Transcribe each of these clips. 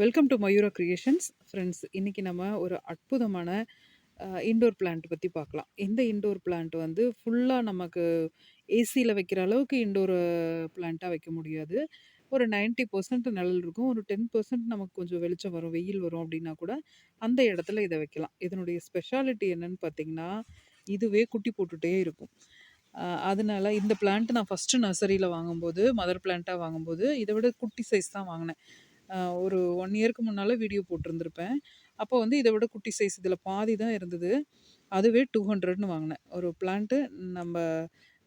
Welcome to Mayura creations friends இன்றைக்கி நம்ம ஒரு அற்புதமான இன்டோர் பிளான்ட் பற்றி பார்க்கலாம். இந்த இன்டோர் பிளான்ட் வந்து ஃபுல்லாக நமக்கு ஏசியில் வைக்கிற அளவுக்கு இன்டோர் பிளான்ட்டாக வைக்க முடியாது. ஒரு 90% பர்சன்ட் நிழல் இருக்கும். ஒரு டென் பர்சன்ட் நமக்கு கொஞ்சம் வெளிச்சம் வரும் வெயில் வரும் அப்படின்னா கூட அந்த இடத்துல இதை வைக்கலாம். இதனுடைய ஸ்பெஷாலிட்டி என்னன்னு பார்த்தீங்கன்னா இதுவே குட்டி போட்டுகிட்டே இருக்கும். அதனால இந்த பிளான்ட் நான் ஃபஸ்ட்டு நர்சரியில் வாங்கும்போது மதர் பிளான்ட்டாக வாங்கும்போது இதை விட குட்டி சைஸ் தான் வாங்கினேன். ஒரு ஒன் இயருக்கு முன்னால் வீடியோ போட்டிருந்துருப்பேன். அப்போ வந்து இதை விட குட்டி சைஸ் இதில் பாதி தான் இருந்தது. அதுவே டூ ஹண்ட்ரட்னு வாங்கினேன். ஒரு பிளான்ட்டு நம்ம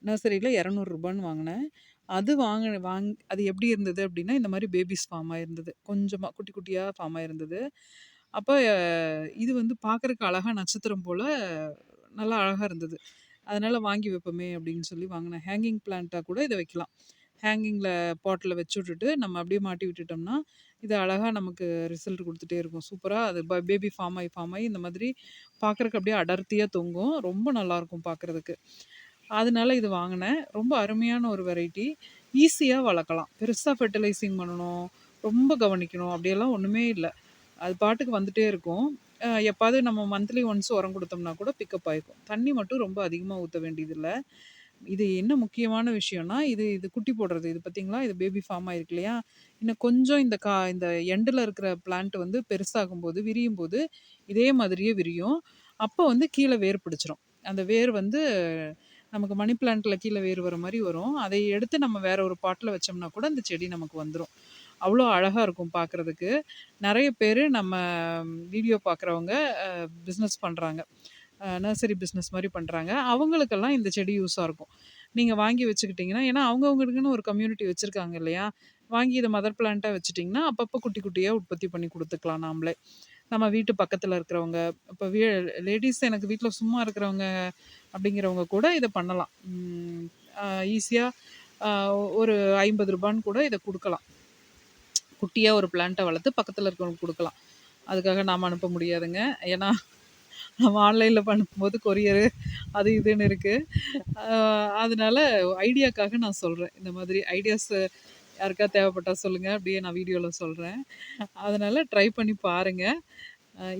நர்சரியில் இரநூறுபான்னு வாங்கினேன். அது வாங்க வாங் அது எப்படி இருந்தது அப்படின்னா இந்த மாதிரி பேபிஸ் ஃபார்மாக இருந்தது. கொஞ்சமாக குட்டி குட்டியாக ஃபார்மாக இருந்தது. அப்போ இது வந்து பார்க்குறக்கு அழகாக நட்சத்திரம் போல் நல்லா அழகாக இருந்தது. அதனால் வாங்கி வைப்போமே அப்படின்னு சொல்லி வாங்கினேன். ஹேங்கிங் பிளான்ட்டாக கூட இதை வைக்கலாம். ஹேங்கிங்கில் பாட்டில் வச்சு விட்டுட்டு நம்ம அப்படியே மாட்டி விட்டுட்டோம்னா இது அழகாக நமக்கு ரிசல்ட் கொடுத்துட்டே இருக்கும். சூப்பராக அது பேபி ஃபார்ம் ஆகி ஃபார்ம் ஆகி இந்த மாதிரி பார்க்குறக்கு அப்படியே அடர்த்தியாக தொங்கும். ரொம்ப நல்லாயிருக்கும் பார்க்குறதுக்கு அதனால இது வாங்கினேன். ரொம்ப அருமையான ஒரு வெரைட்டி ஈஸியாக வளர்க்கலாம். பெருசாக ஃபெர்டிலைசிங் பண்ணணும் ரொம்ப கவனிக்கணும் அப்படியெல்லாம் ஒன்றுமே இல்லை. அது பாட்டுக்கு வந்துகிட்டே இருக்கும். எப்பாவது நம்ம மந்த்லி ஒன்ஸ் உரம் கொடுத்தோம்னா கூட பிக்கப் ஆகிக்கும் தண்ணி மட்டும் ரொம்ப அதிகமாக ஊற்ற வேண்டியதில்லை. இது என்ன முக்கியமான விஷயம்னா இது இது குட்டி போடுறது. இது பார்த்தீங்களா? இது பேபி ஃபார்ம் ஆயிருக்கு இல்லையா? இன்னும் கொஞ்சம் இந்த கா இந்த எண்டில் இருக்கிற பிளான்ட் வந்து பெருசாகும் போது விரியும் போது இதே மாதிரியே விரியும். அப்போ வந்து கீழே வேர் பிடிச்சிரும். அந்த வேர் வந்து நமக்கு மணி பிளான்ட்டில் கீழே வேர் வர மாதிரி வரும். அதை எடுத்து நம்ம வேற ஒரு பாட்டில் வச்சோம்னா கூட அந்த செடி நமக்கு வந்துடும் அவ்வளோ அழகாக இருக்கும் பார்க்குறதுக்கு. நிறைய பேர் நம்ம வீடியோ பார்க்குறவங்க பிஸ்னஸ் பண்ணுறாங்க நர்சரி பிஸ்னஸ் மாதிரி பண்ணுறாங்க அவங்களுக்கெல்லாம் இந்த செடி யூஸாக இருக்கும். நீங்கள் வாங்கி வச்சுக்கிட்டிங்கன்னா ஏன்னா அவங்கவுங்களுக்குன்னு ஒரு கம்யூனிட்டி வச்சுருக்காங்க இல்லையா? வாங்கி இதை மதர் பிளான்ட்டாக வச்சுட்டிங்கன்னா அப்பப்போ குட்டி குட்டியாக உற்பத்தி பண்ணி கொடுத்துக்கலாம் நாமளே. நம்ம வீட்டு பக்கத்தில் இருக்கிறவங்க இப்போ வீ லேடிஸ் எனக்கு வீட்டில் சும்மா இருக்கிறவங்க அப்படிங்கிறவங்க கூட இதை பண்ணலாம். ஈஸியாக ஒரு ஐம்பது ரூபான்னு கூட இதை கொடுக்கலாம். குட்டியாக ஒரு பிளான்ட்டை வளர்த்து பக்கத்தில் இருக்கிறவங்களுக்கு கொடுக்கலாம். அதுக்காக நாம் அனுப்ப முடியாதுங்க. ஏன்னா நம்ம ஆன்லைனில் பண்ணும்போது கொரியரு அது இதுன்னு இருக்குது அதனால ஐடியாக்காக நான் சொல்கிறேன் இந்த மாதிரி ஐடியாஸ் யாருக்கா தேவைப்பட்டால் சொல்லுங்கள் அப்படியே நான் வீடியோவில் சொல்கிறேன் அதனால் ட்ரை பண்ணி பாருங்கள்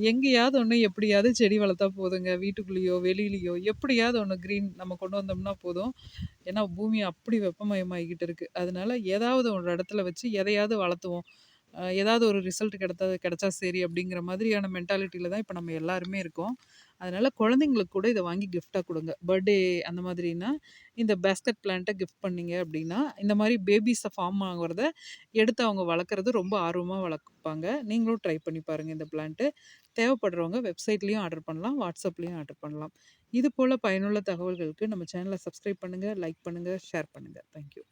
எங்கேயாவது ஒன்று எப்படியாவது செடி வளர்த்தா போதுங்க. வீட்டுக்குள்ளேயோ வெளியிலையோ எப்படியாவது ஒன்று க்ரீன் நம்ம கொண்டு வந்தோம்னா போதும். ஏன்னா பூமி அப்படி வெப்பமயமாகிக்கிட்டு இருக்குது அதனால ஏதாவது ஒரு இடத்துல வச்சு எதையாவது வளர்த்துவோம். ஏதாவது ஒரு ரிசல்ட் கிடைத்தா கிடைச்சா சரி அப்படிங்கிற மாதிரியான மென்டாலிட்டியில் தான் இப்போ நம்ம எல்லாருமே இருக்கோம். அதனால் குழந்தைங்களுக்கு கூட இதை வாங்கி கிஃப்டாக கொடுங்க. பர்த்டே அந்த மாதிரினா இந்த பேஸ்கட் பிளான்ட்டை கிஃப்ட் பண்ணீங்க அப்படின்னா இந்த மாதிரி பேபிஸை ஃபார்ம் ஆகிறத எடுத்து அவங்க வளர்க்குறது ரொம்ப ஆர்வமாக வளர்ப்பாங்க. நீங்களும் ட்ரை பண்ணி பாருங்கள் இந்த பிளான்ட்டு தேவைப்படுறவங்க வெப்சைட்லேயும் ஆர்டர் பண்ணலாம் வாட்ஸ்அப்லேயும் ஆர்டர் பண்ணலாம். இது போல் பயனுள்ள தகவல்களுக்கு நம்ம சேனலை சப்ஸ்கிரைப் பண்ணுங்கள் லைக் பண்ணுங்கள் ஷேர் பண்ணுங்கள் தேங்க்யூ